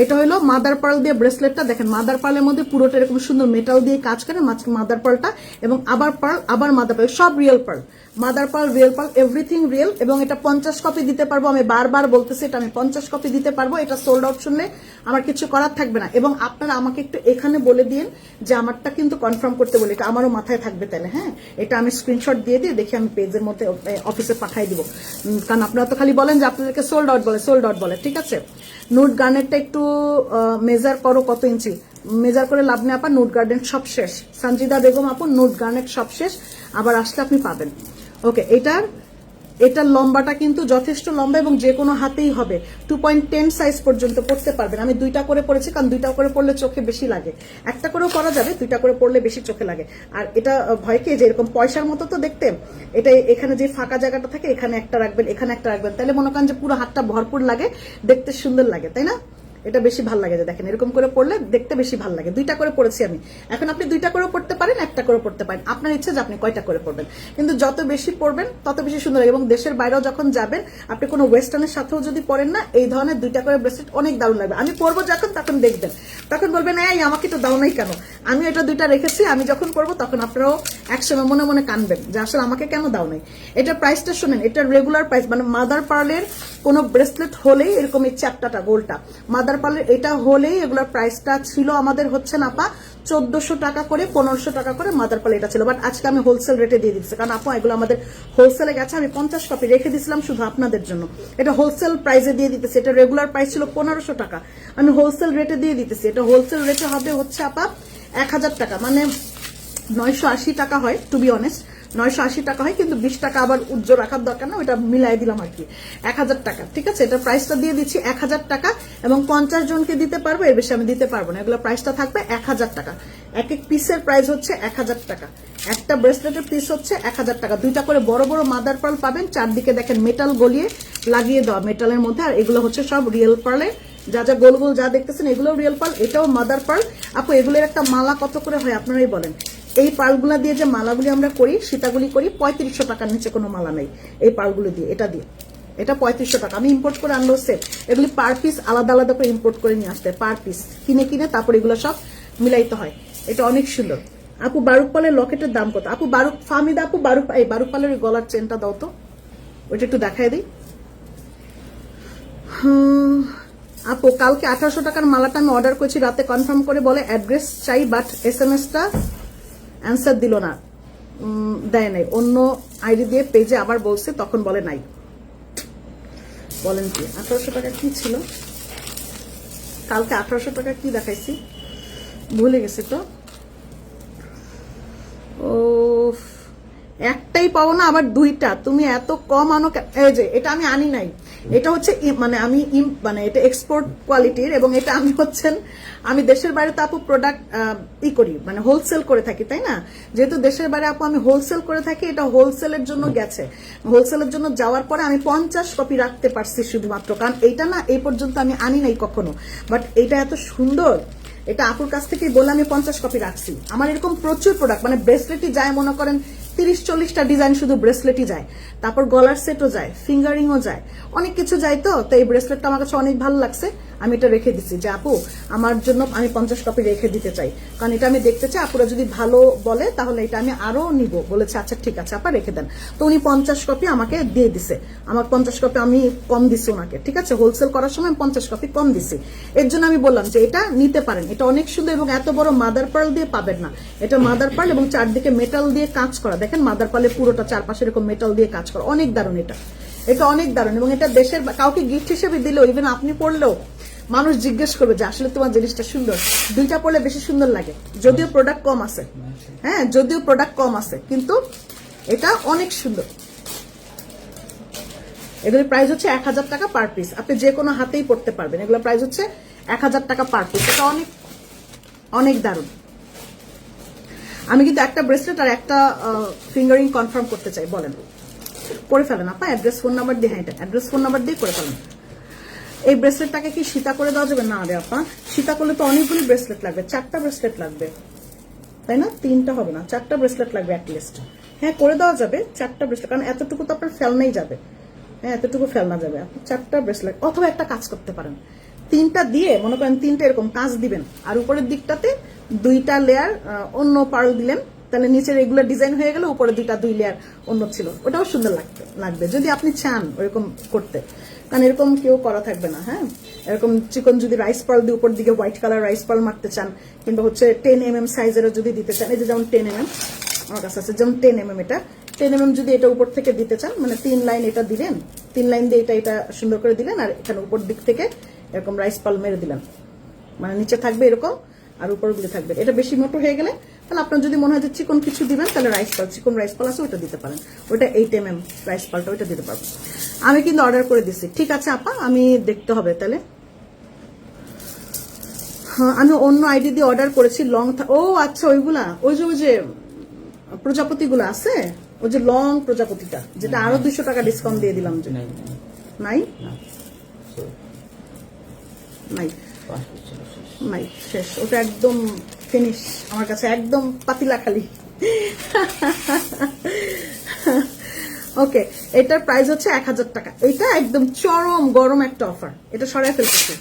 এটা হলো mother pearl দিয়ে ব্রেসলেটটা। দেখেন, মাদার পার্লের মধ্যে পুরোটা এরকম সুন্দর মেটাল দিয়ে কাজ করে মাদার পার্লটা এবং আবার পার্ল, আবার মাদার পার্ল, সব real pearl. Mother pearl real pearl everything real এবং এটা পঞ্চাশ কপি দিতে পারব। আমি বারবার বলতেছি, এটা আমি পঞ্চাশ কপি দিতে পারব। এটা সোল্ড আউট শুনলে আমার কিছু করার থাকবে না। এবং আপনারা আমাকে একটু এখানে বলে দিন যে আমারটা কিন্তু কনফার্ম করতে বলি। এটা আমারও মাথায় থাকবে তাহলে হ্যাঁ? এটা আমি স্ক্রিনশট দিয়ে দিয়ে দেখি, আমি পেজের মধ্যে অফিসে পাঠাই দিব। কারণ আপনারা তো খালি বলেন যে আপনাদেরকে সোল্ড আউট বলে সোল্ড আউট বলে, ঠিক আছে? নোট গার্নেটটা একটু মেজার করো কত ইঞ্চি মেজার করে লাভ নেই আপা নোট গার্ডেন সব শেষ। সঞ্জিদা বেগম আপু নোট গার্নেট সব শেষ। আবার আসলে আপনি পাবেন। ওকে এটার এটার লম্বাটা কিন্তু যথেষ্ট লম্বা এবং যে কোনো হাতেই হবে। টু পয়েন্ট টেন সাইজ পর্যন্ত পড়তে পারবেন। আমি দুইটা করে পড়েছি, কারণ দুইটা করে পড়লে চোখে বেশি লাগে। একটা করেও করা যাবে, দুইটা করে পড়লে বেশি চোখে লাগে। আর এটা ভয় কি, যে এরকম পয়সার মতো তো দেখতে? এটা এখানে যে ফাঁকা জায়গাটা থাকে, এখানে একটা রাখবেন, এখানে একটা রাখবেন। তাহলে মনে করেন যে পুরো হাতটা ভরপুর লাগে, দেখতে সুন্দর লাগে, তাই না? এটা বেশি ভালো লাগে যে দেখেন, এরকম করে পড়লে দেখতে বেশি ভালো লাগে। দুইটা করে পড়েছি আমি। এখন আপনি দুইটা করে পড়তে পারেন, একটা করে পড়তে পারেন। আপনার ইচ্ছে যে আপনি কয়টা করে পড়বেন। কিন্তু যত বেশি পড়বেন, তত বেশি সুন্দর লাগে। এবং দেশের বাইরেও যখন যাবেন, আপনি কোনো ওয়েস্টার্নের সাথেও যদি পড়েন না, এই ধরনের দুইটা করে ব্রেসলেট অনেক দারুণ লাগবে। আমি পরবো যখন, তখন দেখবেন। তখন বলবেন, এই, আমাকে তো দাও নাই কেন? আমি এটা দুইটা রেখেছি, আমি যখন পরবো তখন আপনারাও একসময় মনে মনে কানবেন যে আসলে আমাকে কেন দাও নাই? এটা প্রাইসটা শোনেন এটা রেগুলার প্রাইস মানে মাদার পার্লের কোনো ব্রেসলেট হলেই এরকম এই চ্যাপটাটা গোলটা। মাদার পার্লের এটা হলেই এগুলোর প্রাইসটা ছিল আমাদের, হচ্ছে না পা চোদ্দশো টাকা করে, পনেরোশো টাকা করে মাদার পার্লে এটা ছিল। বাট আজকে আমি হোলসেল রেটে দিয়ে দিচ্ছি। কারণ আপু, এগুলো আমাদের হোলসেলে গেছে, আমি পঞ্চাশ কপি রেখে দিয়েছিলাম শুধু আপনাদের জন্য। এটা হোলসেল প্রাইসে দিয়ে দিতেছি। এটা রেগুলার প্রাইস ছিল পনেরোশো টাকা। আমি হোলসেল রেটে দিয়ে দিতেছি। এটা হোলসেল রেটে হবে, হচ্ছে আপা, এক হাজার টাকা। মানে নয়শো আশি টাকা হয় টু বি অনেস্ট নয়শো আশি টাকা হয়, কিন্তু বিশ টাকা আবার উজ্জ্বল রাখার দরকার না ওটা মিলাই দিলাম আর কি। এক হাজার টাকা, ঠিক আছে? এটা প্রাইসটা দিয়ে দিচ্ছি এক হাজার টাকা এবং পঞ্চাশ জনকে দিতে পারব, এর বেশি আমি দিতে পারব না। এগুলো প্রাইসটা থাকবে এক হাজার টাকা। এক এক পিসের প্রাইস হচ্ছে এক হাজার টাকা। একটা ব্রেসলেটের পিস হচ্ছে এক হাজার টাকা। দুইটা করে বড় বড় মাদার পার্ল পাবেন, চারদিকে দেখেন মেটাল গলিয়ে লাগিয়ে দেওয়া মেটালের মধ্যে, আর এগুলো হচ্ছে সব রিয়েল পার্লের যা যা গোল গোল যা দেখতেছেন এগুলো রিয়েল পার্ল এটাও মাদার পার্ল আপু, এগুলোর একটা মালা কত করে হয়, আপনারাই বলেন। এই পার্লগুলা দিয়ে যে মালাগুলি আমরা করি, সীতাগুলি করি, পঁয়ত্রিশশো টাকার নিচে কোনো মালা নেই। এই পার্লগুলো দিয়ে, এটা দিয়ে। এটা পঁয়ত্রিশশো টাকা। আমি ইম্পোর্ট করে আনলো সেট এগুলি পার পিস আলাদা আলাদা করে ইম্পোর্ট করে নিয়ে আসতে পার পিস কিনে কিনে তারপর এগুলো সব মিলাইতে হয়। এটা অনেক সুন্দর। আপু বারুক পালের লকেটের দাম কত? আপু বারুক ফামিদা আপু বারুক এই বারুক পালের গলার চেনটা দাও তো। ওইটা একটু দেখাই দিই। আপু, কালকে আঠারোশো টাকার মালাটা আমি অর্ডার করেছি, রাতে কনফার্ম করে বলে অ্যাড্রেস চাই বাট এস এম এসটা অ্যান্সার দিল না। দেয় নাই। অন্য আইডি দিয়ে পেজে আবার বলছে, তখন বলে নাই। বলেন কি, আঠারোশো টাকা কি ছিল? কালকে আঠারোশো টাকা কি দেখাইছি? ভুলে গেছি তো। ও একটাই পাবো না, আবার দুইটা। তুমি এত কম আনো এই যে, এটা আমি আনি নাই। এটা হচ্ছে মানে আমি মানে এটা এক্সপোর্ট কোয়ালিটির এবং এটা আমি হচ্ছেন, আমি দেশের বাইরে তো আপু প্রোডাক্ট ই করি মানে হোলসেল করে থাকি, তাই না? যেহেতু দেশের বাইরে আপু আমি হোলসেল করে থাকি, এটা হোলসেলের জন্য গেছে। হোলসেলের জন্য যাওয়ার পরে আমি পঞ্চাশ কপি রাখতে পারছি শুধুমাত্র, কারণ এইটা না, এই পর্যন্ত আমি আনি নাই কখনো। বাট এটা এত সুন্দর, এটা আপুর কাছ থেকেই বলে আমি পঞ্চাশ কপি রাখছি। আমার এরকম প্রচুর প্রোডাক্ট মানে ব্রেসলেটই যায়, মনে করেন তিরিশ চল্লিশটা ডিজাইন শুধু ব্রেসলেটই যায়। তারপর গলার সেটও যায়, ফিঙ্গারিংও যায়। অনেক কিছু যায় তো তো এই ব্রেসলেটটা আমার কাছে অনেক ভালো লাগছে। আমি এটা রেখে দিচ্ছি যে, আপু, আমার জন্য আমি পঞ্চাশ কপি রেখে দিতে চাই। কারণ এটা আমি দেখতে চাই, আপুরা যদি ভালো বলে, তাহলে এটা আমি আরও নিব। বলেছে আচ্ছা ঠিক আছে, আপা, রেখে দেন। তো উনি পঞ্চাশ কপি আমাকে দিয়ে দিছে। আমার পঞ্চাশ কপি আমি কম দিছি ওনাকে, ঠিক আছে? হোলসেল করার সময় পঞ্চাশ কপি কম দিছি। এর জন্য আমি বললাম যে, এটা নিতে পারেন। এটা অনেক সুন্দর এবং এত বড় মাদার পার্ল দিয়ে পাবেন না। এটা মাদার পার্ল এবং চারদিকে মেটাল দিয়ে কাজ করা। দেখেন মাদার পার্লে পুরোটা চারপাশে এরকম মেটাল দিয়ে কাজ করা। অনেক দারুণ এটা। এটা অনেক দারুণ এবং এটা দেশের কাউকে গিফট হিসেবে দিলেও ইভেন আপনি পড়লেও মানুষ জিজ্ঞেস করবে যে আসলে তোমার জিনিসটা সুন্দর। দুইটা পড়লে বেশি সুন্দর লাগে। যদিও প্রোডাক্ট কম আছে। হ্যাঁ যদিও প্রোডাক্ট কম আছে, কিন্তু এটা অনেক সুন্দর। এগুলোর প্রাইস হচ্ছে এক হাজার টাকা পার পিস আপনি যে কোনো হাতেই পড়তে পারবেন। এগুলোর প্রাইস হচ্ছে এক হাজার টাকা পার পিস এটা অনেক অনেক দারুণ। আমি কিন্তু একটা ব্রেসলেট আর একটা ফিঙ্গারিং কনফার্ম করতে চাই, বলেন। করে ফেলেন আপা অ্যাড্রেস ফোন নাম্বার দিয়ে হ্যাঁ অ্যাড্রেস ফোন নাম্বার দিয়ে করে ফেলেন। এই ব্রেসলেটটাকে কি সীতা করে দেওয়া যাবে? না রে আপা। সীতা করলে তো অনেকগুলি ব্রেসলেট লাগবে। চারটা ব্রেসলেট লাগবে। তাই না? তিনটা হবে না। চারটা ব্রেসলেট লাগবে অ্যাটলিস্ট হ্যাঁ করে দেওয়া যাবে চারটা ব্রেসলেট কারণ এতটুকু তো আপনার ফেলনাই যাবে। হ্যাঁ এতটুকু ফেলনা যাবে। আপনি চারটা ব্রেসলেট অথবা একটা কাজ করতে পারেন। তিনটা দিয়ে, মনে করেন তিনটা এরকম কাঁচ দিবেন। আর উপরের দিকটাতে দুইটা লেয়ার অন্য পার্ল দিলেন। তাহলে নিচের রেগুলার ডিজাইন হয়ে গেলে উপরে দুইটা দুই লেয়ার অন্য ছিল। ওটাও সুন্দর লাগবে লাগবে। যদি আপনি চান ওরকম করতে। কারণ এরকম কেউ করা থাকবে না হ্যাঁ? এরকম চিকন যদি রাইস পার্ল দিয়ে উপর দিকে হোয়াইট কালার রাইস পার্ল মারতে চান, কিংবা হচ্ছে টেন এম এম সাইজেরও যদি দিতে চান, এই যে যেমন টেন এম এম আমার কাছে আছে, যেমন টেন এম এম এটা। টেন এম এম যদি এটা উপর থেকে দিতে চান মানে তিন লাইন এটা দিলেন, তিন লাইন দিয়ে এটা এটা সুন্দর করে দিলেন, আর এখানে উপর দিক থেকে এরকম রাইস পাল মেরে দিলেন। মানে নিচে থাকবে এরকম, আর উপর উপরগুলো থাকবে। এটা বেশি মোটো হয়ে গেলে তাহলে আপনার যদি মনে হয় যে চিকন কিছু দিবেন তাহলে রাইস পাল চিকন রাইস পাল আছে ওটা দিতে পারেন। ওইটা এইট এম এম রাইস পালটা ওইটা দিতে পারব। আমি কিন্তু অর্ডার করে দিচ্ছি ঠিক আছে আপা আমি দেখতে হবে তাহলে। হ্যাঁ, আমি অন্য আইডি দিয়ে অর্ডার করেছি লং ও আচ্ছা ওইগুলা ওই যে ওই যে প্রজাপতিগুলো আছে? ওই যে লং প্রজাপতিটা যেটা আরও দুশো টাকা ডিসকাউন্ট দিয়ে দিলাম নাই নাই। নাই শেষ। ওটা একদম ফিনিশ আমার কাছে একদম পাতিলা খালি। ওকে এটার প্রাইস হচ্ছে এক হাজার টাকা। এটা একদম চরম গরম একটা অফার এটা সরাই ফেলতেছি